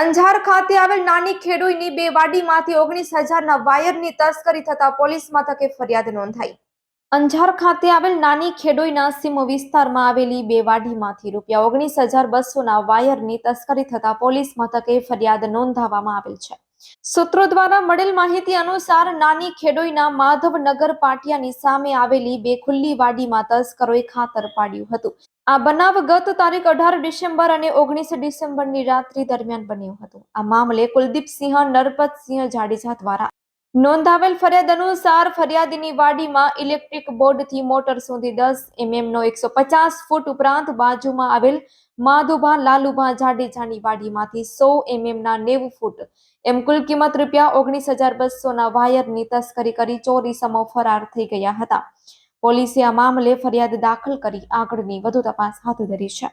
અંજાર ખાતે આવેલ નાની ખેડૂતની બે વાડીમાંથી ઓગણીસ હજારના વાયરની તસ્કરી થતા પોલીસ મથકે ફરિયાદ નોંધાઈ. અંજાર ખાતે આવેલ નાની ખેડોઈના સીમો વિસ્તારમાં આવેલી બે વાડીમાંથી રૂપિયા ઓગણીસ હજાર બસોના વાયરની તસ્કરી થતા પોલીસ મથકે ફરિયાદ નોંધાવવામાં આવેલ છે. સૂત્રો દ્વારા મળેલ માહિતી અનુસાર નાની ખેડોઈના માધવનગર પાટિયાની સામે આવેલી બે ખુલ્લી વાડીમાં તસ્કરોએ ખાતર પાડ્યું હતું. આ બનાવ ગત તારીખ અઢાર ડિસેમ્બર અને ઓગણીસ ડિસેમ્બરની રાત્રિ દરમિયાન બન્યો હતો. આ મામલે કુલદીપસિંહ નરપતસિંહ જાડેજા દ્વારા નોંધાવેલ ફરિયાદ અનુસાર ફરિયાદીની વાડીમાં ઇલેક્ટ્રિક બોર્ડથી મોટર સુધી દસ એમએમનો એકસો પચાસ ફૂટ ઉપરાંત બાજુમાં આવેલ માધુભા લાલુભા જાડેજાની વાડીમાંથી સો એમએમના નેવું ફૂટ, એમ કુલ કિંમત રૂપિયા ઓગણીસ હજાર બસોના વાયરની તસ્કરી કરી ચોરી સમો ફરાર થઈ ગયા હતા. પોલીસે આ મામલે ફરિયાદ દાખલ કરી આગળની વધુ તપાસ હાથ ધરી છે.